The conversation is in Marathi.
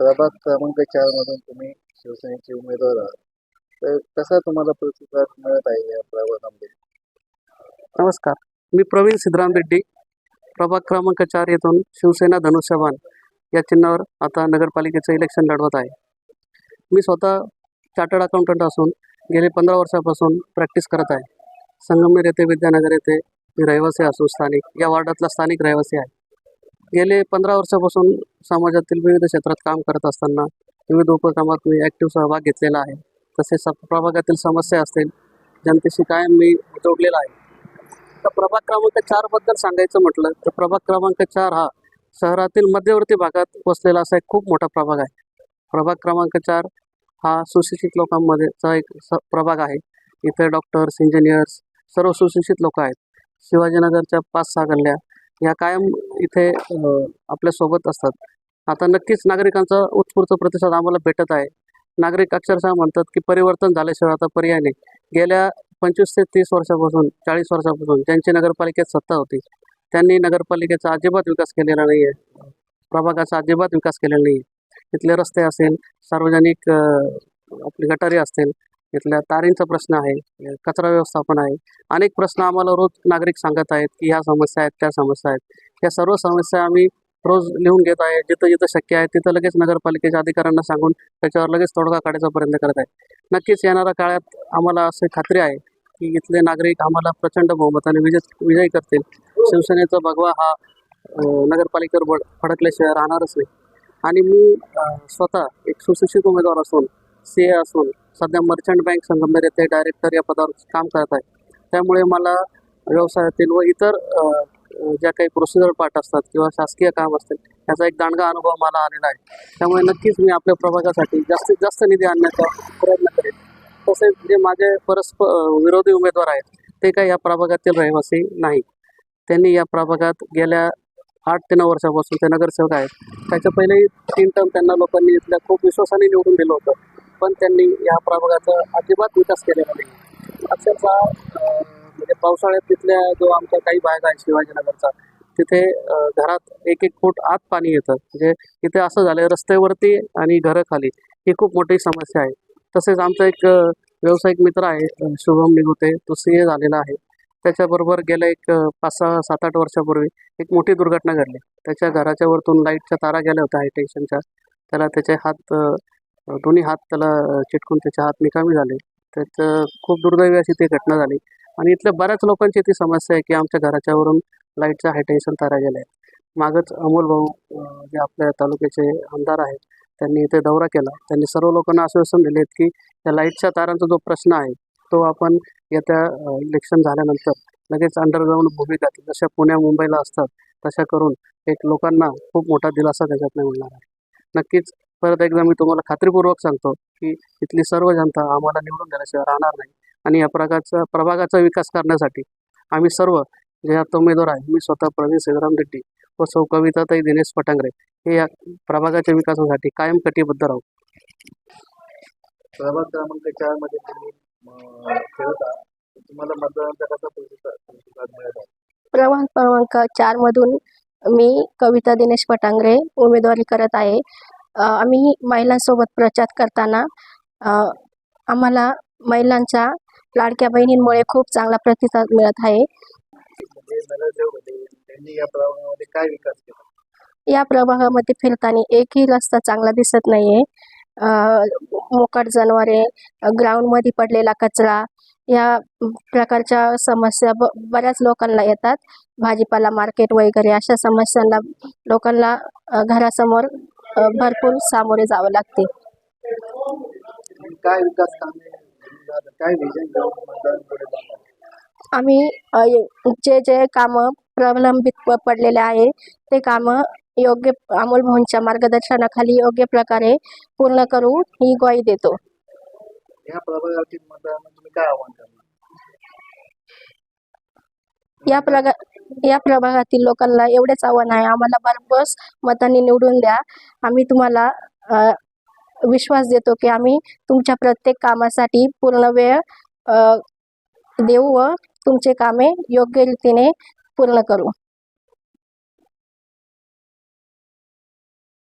प्रभाग क्रमांक चार मधून तुम्ही शिवसेनेचे उमेदवार आहात. तर कसा तुम्हाला प्रतिसाद मिळत आहे या प्रभागामध्ये? नमस्कार. मी प्रवीण सिद्धराम रेड्डी. प्रभाग क्रमांक चार येथून शिवसेना धनुष्यबाण या चिन्हावर आता नगरपालिकेचं इलेक्शन लढवत आहे. मी स्वतः चार्टर्ड अकाउंटंट असून गेले पंधरा वर्षापासून प्रॅक्टिस करत आहे. संगमनेर येथे विद्यानगर येथे मी रहिवासी असून स्थानिक. या वार्डातला स्थानिक रहिवासी आहे. गेले पंधरा वर्षापासून समाजातील विविध क्षेत्रात काम करत असताना विविध उपक्रमात मी ॲक्टिव्ह सहभाग घेतलेला आहे. तसेच प्रभागातील समस्या असतील जनतेशी कायम मी जोडलेला आहे. तर प्रभाग क्रमांक चारबद्दल सांगायचं म्हटलं तर प्रभाग क्रमांक चार हा शहरातील मध्यवर्ती भागात वसलेला असा एक खूप मोठा प्रभाग आहे. प्रभाग क्रमांक चार हा सुशिक्षित लोकांमध्येचा एक स प्रभाग आहे. इथे डॉक्टर्स इंजिनियर्स सर्व सुशिक्षित लोक आहेत. शिवाजीनगरच्या पाच सहा गल्ल्या ह्या कायम इथे आपल्यासोबत असतात. आता नक्कीच नागरिकांचा उत्स्फूर्त प्रतिसाद आम्हाला भेटत आहे. नागरिक अक्षरशः म्हणतात की परिवर्तन झाल्याशिवाय आता पर्याय नाही. गेल्या पंचवीस ते तीस वर्षापासून चाळीस वर्षापासून ज्यांची नगरपालिकेत सत्ता होती. त्यांनी नगरपालिकेचा अजिबात विकास केलेला नाही आहे प्रभागाचा अजिबात विकास केलेला नाही आहे इथले रस्ते असेल सार्वजनिक आपली गटारी असतील इथल्या तारींचा प्रश्न आहे कचरा व्यवस्थापन आहे. अनेक प्रश्न आम्हाला रोज नागरिक सांगत आहेत की ह्या समस्या आहेत त्या समस्या आहेत. या सर्व समस्या आम्ही रोज लिहून घेत आहे जिथं जिथं शक्य आहे तिथं लगेच नगरपालिकेच्या अधिकाऱ्यांना सांगून त्याच्यावर लगेच तोडगा काढायचा प्रयत्न करत आहे. नक्कीच येणाऱ्या काळात आम्हाला असे खात्री आहे की इथले नागरिक आम्हाला प्रचंड बहुमताने विजय विजयी करतील. शिवसेनेचा भगवा हा नगरपालिकेवर फडकल्याशिवाय राहणारच नाही. आणि मी स्वतः एक सुशिक्षित उमेदवार असून सी ए असून सध्या मर्चंट बँक संगमनेर येथे डायरेक्टर या पदावर काम करत आहे. त्यामुळे मला व्यवसायातील व इतर ज्या काही प्रोसिजर पार्ट असतात किंवा शासकीय काम असतील याचा एक दांडगा अनुभव मला आलेला आहे. त्यामुळे नक्कीच मी आपल्या प्रभागासाठी जास्तीत जास्त निधी आणण्याचा प्रयत्न करेन. तसेच जे माझे परस्पर विरोधी उमेदवार आहेत ते काही या प्रभागातील रहिवासी नाही. त्यांनी या प्रभागात गेल्या आठ ते नऊ वर्षापासून ते नगरसेवक आहेत. त्याच्या पहिलेही तीन टर्म त्यांना लोकांनी इथल्या खूप विश्वासाने निवडून दिलं होतं. पण त्यांनी या प्रभागाचा अजिबात विकास केलेला नाही. अक्षरशः म्हणजे पावसाळ्यात तिथल्या जो आमचा काही भाग आहे शिवाजीनगरचा तिथे घरात एक एक फूट आत पाणी येतं. म्हणजे तिथे असं झालं रस्त्यावरती आणि घरं खाली ही खूप मोठी समस्या आहे. तसेच आमचा एक व्यावसायिक मित्र आहे शुभम निगुते तो सी ए झालेला आहे. त्याच्याबरोबर गेल्या एक पाच सहा सात आठ वर्षापूर्वी एक मोठी दुर्घटना घडली. त्याच्या घराच्या वरतून लाईटच्या तारा गेल्या होत्या हायटेन्शनच्या त्याला त्याचे हात दोन्ही हात त्याला चिटकून त्याचे हात निकामी झाले. त्याचं खूप दुर्दैवी अशी ती घटना झाली. आणि इथल्या बऱ्याच लोकांची ती समस्या आहे की आमच्या घराच्या वरून हायटेन्शन हाय तारा गेल्या आहेत. मागच अमोल भाऊ जे आपल्या तालुक्याचे आमदार आहेत त्यांनी इथे दौरा केला. त्यांनी सर्व लोकांना आश्वासन दिले की या लाईटच्या तारांचा जो प्रश्न आहे तो आपण येत्या इलेक्शन झाल्यानंतर लगेच अंडरग्राऊंड भूमिगत जशा पुण्या मुंबईला असतात तशा करून एक लोकांना खूप मोठा दिलासा त्याच्यात नाही मिळणार आहे. नक्कीच परत एकदा मी तुम्हाला खात्रीपूर्वक सांगतो की इथली सर्व जनता आम्हाला निवडून देण्याशिवाय राहणार नाही. आणि या प्रकारचा प्रभागाचा विकास करण्यासाठी आम्ही सर्व जे आता उमेदवार आहे मी स्वतः प्रवीण सिद्धराम रेड्डी व सौ कविताताई दिनेश पटांगरे हे या प्रभागाच्या विकासासाठी कायम कटिबद्ध राहू. प्रभाग क्रमांक चारमध्ये तुम्ही खेळत तुम्हाला मतदारांचा कसा प्रतिसाद प्रभाग क्रमांक चार मधून मी कविता दिनेश पटांगरे उमेदवारी करत आहे. आम्ही महिलांसोबत प्रचार करताना आम्हाला महिलांच्या लाडक्या बहिणींमुळे खूप चांगला प्रतिसाद मिळत आहे. म्हणजे या प्रभागामध्ये काय विकास केला? या प्रभागामध्ये फिरताना एकही रस्ता चांगला दिसत नाही आहे मोकाट जनावरे ग्राउंडमध्ये पडलेला कचरा या प्रकारच्या समस्या बऱ्याच लोकांना येतात. भाजीपाला मार्केट वगैरे अशा समस्यांना लोकांना घरासमोर भरपूर सामोरे जावं लागते. काय विकास कामे झालं? काय विजन घेऊन मतदारांपुढे जाणार? आम्ही अ, य- जे जे कामं प्रलंबित प- पडलेले आहे ते कामं योग्य अमोल भाऊंच्या मार्गदर्शनाखाली योग्य प्रकारे पूर्ण करू ही ग्वाही देतो. या प्रभागातील मतदारांना तुम्ही काय आव्हान करणार? या प्रगा या प्रभागातील लोकांना एवढेच आव्हान आहे. आम्हाला भरघोस मतांनी निवडून द्या. आम्ही तुम्हाला विश्वास देतो की आम्ही तुमच्या प्रत्येक कामासाठी पूर्ण वेळ देऊ व तुमचे कामे योग्य रीतीने पूर्ण करू.